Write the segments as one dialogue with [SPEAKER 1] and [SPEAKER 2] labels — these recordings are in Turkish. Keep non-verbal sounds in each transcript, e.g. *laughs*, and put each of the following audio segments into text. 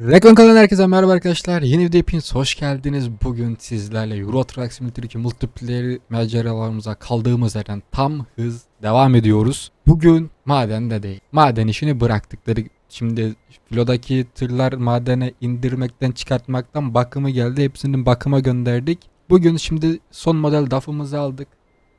[SPEAKER 1] Reklam kanalına herkese merhaba arkadaşlar. Yeni video hepiniz hoş geldiniz. Bugün sizlerle Euro Truck Simulator 2 multiplayer maceralarımıza kaldığımız yerden tam hız devam ediyoruz. Bugün madende değil. Maden işini bıraktıkları şimdi filodaki tırlar madene indirmekten çıkartmaktan bakımı geldi. Hepsini bakıma gönderdik. Bugün şimdi son model DAF'ımızı aldık.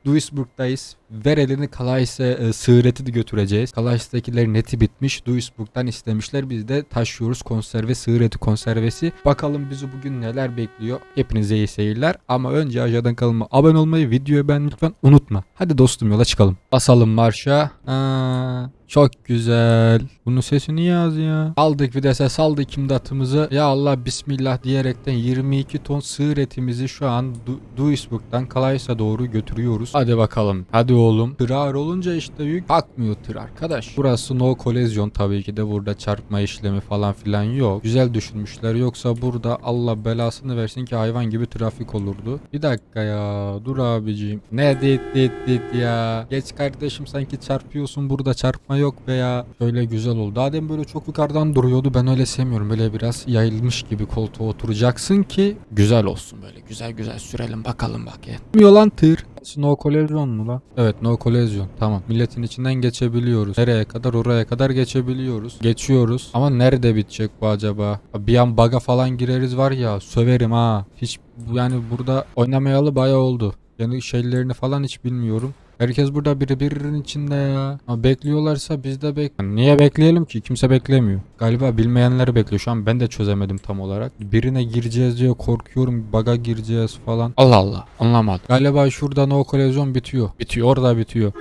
[SPEAKER 1] Duisburg'dayız. Ver elini Kalais'e e, sığıreti de götüreceğiz. Kalais'tekilerin neti bitmiş. Duisburg'dan istemişler. Biz de taşıyoruz konserve sığır eti konservesi. Bakalım bizi bugün neler bekliyor. Hepinize iyi seyirler. Ama önce aşağıdan kalma abone olmayı, videoyu beğenmeyi lütfen unutma. Hadi dostum yola çıkalım. Basalım marşa. Aa, çok güzel. Bunun sesi niye az ya? Aldık vitese saldık imdatımızı. Ya Allah bismillah diyerekten 22 ton sığır etimizi şu an Du- Duisburg'dan Kalais'e doğru götürüyoruz. Hadi bakalım. Hadi oğlum. Tır ağır olunca işte yük akmıyor tır arkadaş. Burası no collision tabii ki de burada çarpma işlemi falan filan yok. Güzel düşünmüşler. Yoksa burada Allah belasını versin ki hayvan gibi trafik olurdu. Bir dakika ya. Dur abicim. Ne dit dit dit ya. Geç kardeşim sanki çarpıyorsun burada çarpma yok be ya. Şöyle güzel oldu. Adem böyle çok yukarıdan duruyordu. Ben öyle sevmiyorum. Böyle biraz yayılmış gibi koltuğa oturacaksın ki güzel olsun böyle. Güzel güzel sürelim bakalım bak ya. Lan tır. No collision mu lan? Evet no collision. Tamam. Milletin içinden geçebiliyoruz. Nereye kadar? Oraya kadar geçebiliyoruz. Geçiyoruz. Ama nerede bitecek bu acaba? Bir an baga falan gireriz var ya söverim ha. Hiç yani burada oynamayalı bayağı oldu. Yani şeylerini falan hiç bilmiyorum. Herkes burada biri birinin içinde ya. Ama bekliyorlarsa biz de bek... Niye bekleyelim ki? Kimse beklemiyor. Galiba bilmeyenler bekliyor. Şu an ben de çözemedim tam olarak. Birine gireceğiz diye korkuyorum. Baga gireceğiz falan. Allah Allah. Anlamadım. Galiba şurada no collision bitiyor. Bitiyor. Orada bitiyor.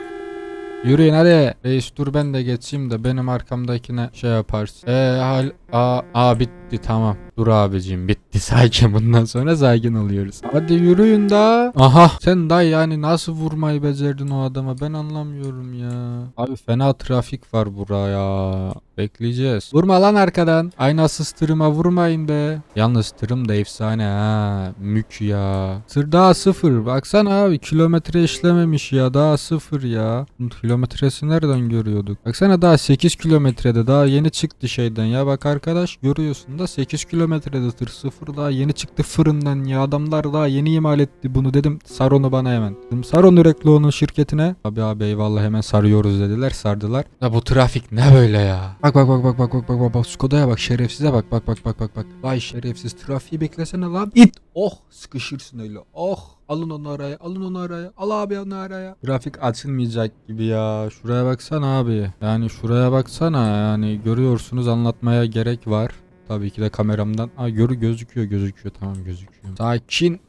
[SPEAKER 1] Yürüyün hadi. Reis dur ben de geçeyim de benim arkamdakine şey yaparsın. Eee hal... Aa, aa bitti tamam. Dur abicim bitti *laughs* sakin bundan sonra sakin oluyoruz. Hadi yürüyün da. Aha sen da yani nasıl vurmayı becerdin o adama ben anlamıyorum ya. Abi fena trafik var buraya. Bekleyeceğiz. Vurma lan arkadan. Aynasız tırıma vurmayın be. Yalnız tırım da efsane ha. Mük ya. Tır daha sıfır. Baksana abi kilometre işlememiş ya. Daha sıfır ya. Kilometresi nereden görüyorduk? Baksana daha 8 kilometrede. Daha yeni çıktı şeyden ya. Bak arkadaş görüyorsun da 8 kilometrede tır sıfır daha yeni çıktı fırından ya. Adamlar daha yeni imal etti bunu dedim. Sar onu bana hemen. Dedim sar onu Reklo'nun şirketine. Abi abi eyvallah hemen sarıyoruz dediler. Sardılar. Ya bu trafik ne böyle ya? Bak bak bak bak bak bak bak bak bak Skoda'ya bak şerefsize bak bak bak bak bak bak. Vay şerefsiz trafiği beklesene lan. İt. Oh sıkışırsın öyle. Oh. Alın onu araya, alın onu araya, al abi onu araya. Trafik açılmayacak gibi ya. Şuraya baksana abi. Yani şuraya baksana yani görüyorsunuz anlatmaya gerek var. Tabii ki de kameramdan. Aa görü gözüküyor gözüküyor tamam gözüküyor. Sakin.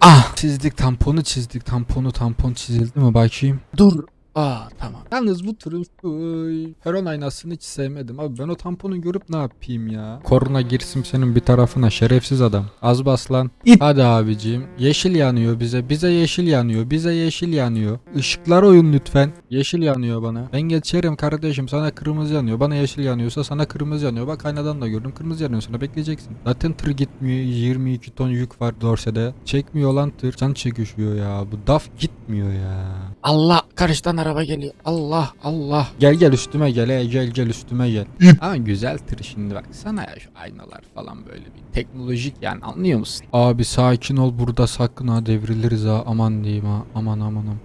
[SPEAKER 1] Ah çizdik tamponu çizdik tamponu tampon çizildi mi bakayım. Dur. Aa tamam. Yalnız bu Uy, peron aynasını hiç sevmedim. Abi ben o tamponu görüp ne yapayım ya? Korna girsin senin bir tarafına şerefsiz adam. Az bas lan. İt. Hadi abicim. Yeşil yanıyor bize. Bize yeşil yanıyor. Bize yeşil yanıyor. Işıklar oyun lütfen. Yeşil yanıyor bana. Ben geçerim kardeşim. Sana kırmızı yanıyor. Bana yeşil yanıyorsa sana kırmızı yanıyor. Bak aynadan da gördüm. Kırmızı yanıyor sana. Bekleyeceksin. Zaten tır gitmiyor. 22 ton yük var Dorse'de. Çekmiyor lan tır. Can çekişiyor ya. Bu DAF gitmiyor ya. Allah karşıdan araba geliyor. Allah Allah. Gel gel üstüme gel. he, Gel gel üstüme gel. Ama güzel tır şimdi bak. Sana ya şu aynalar falan böyle bir teknolojik yani anlıyor musun? Abi sakin ol burada sakın ha devriliriz ha. Aman diyeyim ha. Aman aman aman.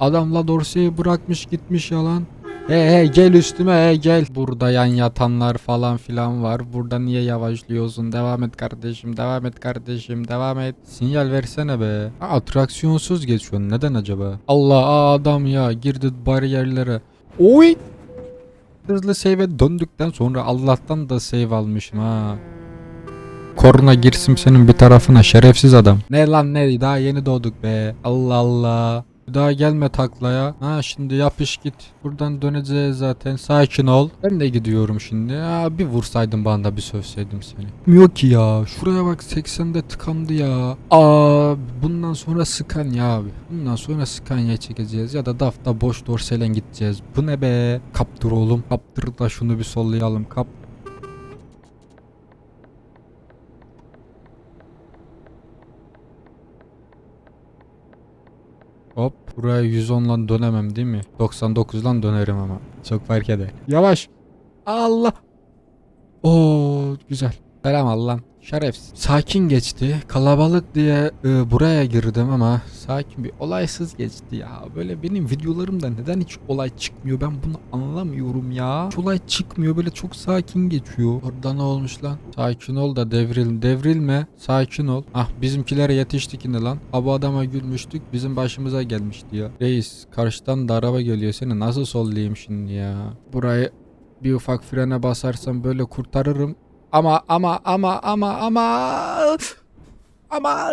[SPEAKER 1] Adam la Dorsey'i bırakmış gitmiş yalan. He he gel üstüme he gel. Burada yan yatanlar falan filan var. Burada niye yavaşlıyorsun? Devam et kardeşim, devam et kardeşim, devam et. Sinyal versene be. Aa, atraksiyonsuz geçiyorsun. Neden acaba? Allah adam ya girdi bariyerlere. Oy! Hızlı save'e döndükten sonra Allah'tan da save almışım ha. Korna girsin senin bir tarafına şerefsiz adam. Ne lan ne daha yeni doğduk be. Allah Allah. Daha gelme taklaya. Ha şimdi yapış git. Buradan döneceğiz zaten. Sakin ol. Ben de gidiyorum şimdi. Ya bir vursaydın bana bir sövseydim seni. Yok ki ya. Şuraya bak 80'de tıkandı ya. Aa bundan sonra sıkan ya abi. Bundan sonra Scania çekeceğiz ya da DAF'ta boş dorselen gideceğiz. Bu ne be? Kaptır oğlum. Kaptır da şunu bir sollayalım. Kap buraya 110 lan dönemem değil mi? 99 lan dönerim ama. Çok fark eder. Yavaş. Allah. Oo güzel. Selam al lan. Şerefsiz. Sakin geçti. Kalabalık diye e, buraya girdim ama sakin bir olaysız geçti ya. Böyle benim videolarımda neden hiç olay çıkmıyor ben bunu anlamıyorum ya. Hiç olay çıkmıyor böyle çok sakin geçiyor. Orada ne olmuş lan? Sakin ol da devril. Devrilme. Sakin ol. Ah bizimkilere yetiştik yine lan. Ha bu adama gülmüştük bizim başımıza gelmişti ya. Reis karşıdan da araba geliyor seni nasıl sollayayım şimdi ya. Burayı bir ufak frene basarsam böyle kurtarırım. Ama ama ama ama ama ama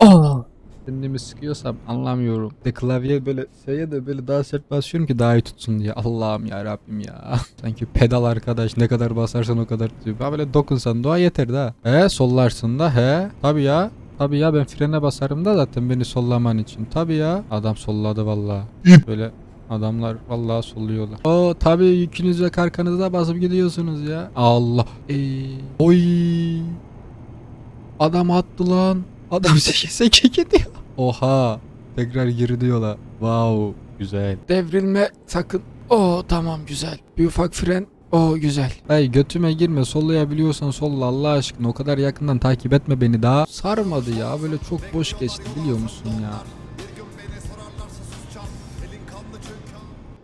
[SPEAKER 1] Oh. Kendimi sıkıyorsam anlamıyorum. De klavye böyle şeye de böyle daha sert basıyorum ki daha iyi tutsun diye. Allah'ım ya Rabbim ya. *laughs* Sanki pedal arkadaş ne kadar basarsan o kadar tutuyor. Ben böyle dokunsan doğa yeter da. He sollarsın da he. Tabii ya. Tabii ya ben frene basarım da zaten beni sollaman için. Tabii ya. Adam solladı vallahi. Böyle Adamlar vallahi solluyorlar. O tabii yükünüzle karkanızda basıp gidiyorsunuz ya. Allah. Ee, oy. Adam attı lan. Adam *laughs* seke seke gidiyor. Oha. Tekrar geri diyorlar. Wow. Güzel. Devrilme sakın. Oo tamam güzel. Bir ufak fren. Oo güzel. Hey götüme girme sollayabiliyorsan solla Allah aşkına o kadar yakından takip etme beni daha. Sarmadı ya böyle çok boş geçti biliyor musun ya.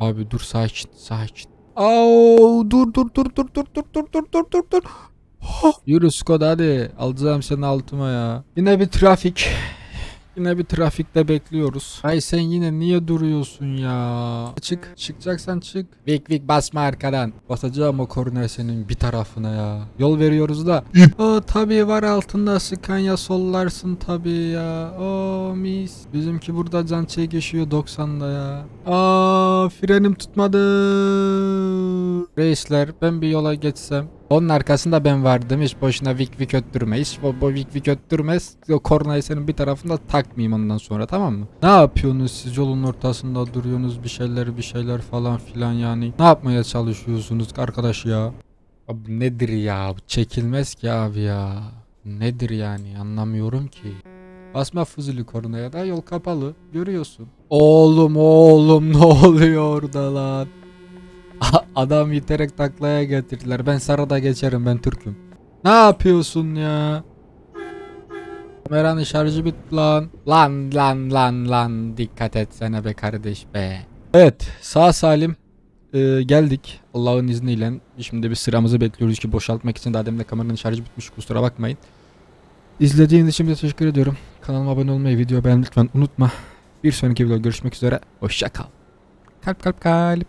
[SPEAKER 1] Abi dur sakin sakin. Au dur dur dur dur dur dur dur dur dur dur dur. Oh. Yürü Skoda hadi alacağım seni altıma ya. Yine bir trafik. Yine bir trafikte bekliyoruz. Ay sen yine niye duruyorsun ya? Çık. Çıkacaksan çık. Vik vik basma arkadan. Basacağım o kornaya senin bir tarafına ya. Yol veriyoruz da. o tabii var altında sıkan ya sollarsın tabii ya. O mis. Bizimki burada can çekişiyor 90'da ya. Aa frenim tutmadı. Reisler ben bir yola geçsem. Onun arkasında ben vardım. Hiç boşuna vik vik öttürme. Hiç bo, bo vik vik öttürmez. O kornayı senin bir tarafında takmayayım ondan sonra tamam mı? Ne yapıyorsunuz siz yolun ortasında duruyorsunuz bir şeyler bir şeyler falan filan yani. Ne yapmaya çalışıyorsunuz arkadaş ya? Abi nedir ya? Çekilmez ki abi ya. Nedir yani anlamıyorum ki. Basma fuzuli kornaya da yol kapalı. Görüyorsun. Oğlum oğlum ne oluyor orada lan? Adam yiterek taklaya getirdiler. Ben Sarı'da geçerim ben Türk'üm. Ne yapıyorsun ya? Kameranın şarjı bitti lan. Lan lan lan lan dikkat etsene be kardeş be. Evet sağ salim e, geldik Allah'ın izniyle. Şimdi bir sıramızı bekliyoruz ki boşaltmak için daha demin de kameranın şarjı bitmiş kusura bakmayın. İzlediğiniz için de teşekkür ediyorum. Kanalıma abone olmayı, video beğenmeyi lütfen unutma. Bir sonraki videoda görüşmek üzere. Hoşça kal. Kalp kalp kalp.